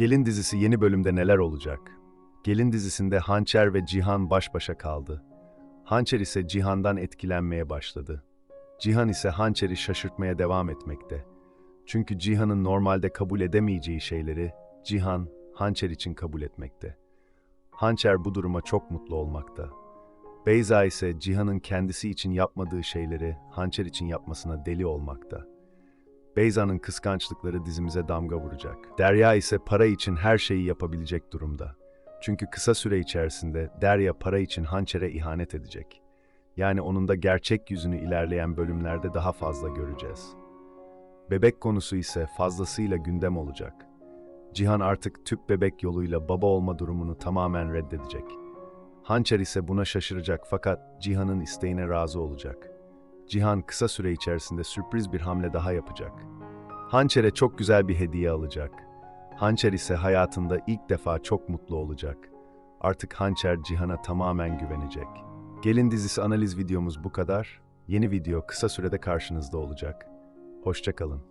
Gelin dizisi yeni bölümde neler olacak? Gelin dizisinde Hançer ve Cihan baş başa kaldı. Hançer ise Cihan'dan etkilenmeye başladı. Cihan ise Hançer'i şaşırtmaya devam etmekte. Çünkü Cihan'ın normalde kabul edemeyeceği şeyleri Cihan, Hançer için kabul etmekte. Hançer bu duruma çok mutlu olmakta. Beyza ise Cihan'ın kendisi için yapmadığı şeyleri Hançer için yapmasına deli olmakta. Beyza'nın kıskançlıkları dizimize damga vuracak. Derya ise para için her şeyi yapabilecek durumda. Çünkü kısa süre içerisinde Derya para için Hançer'e ihanet edecek. Yani onun da gerçek yüzünü ilerleyen bölümlerde daha fazla göreceğiz. Bebek konusu ise fazlasıyla gündem olacak. Cihan artık tüp bebek yoluyla baba olma durumunu tamamen reddedecek. Hançer ise buna şaşıracak fakat Cihan'ın isteğine razı olacak. Cihan kısa süre içerisinde sürpriz bir hamle daha yapacak. Hançer'e çok güzel bir hediye alacak. Hançer ise hayatında ilk defa çok mutlu olacak. Artık Hançer Cihan'a tamamen güvenecek. Gelin dizisi analiz videomuz bu kadar. Yeni video kısa sürede karşınızda olacak. Hoşçakalın.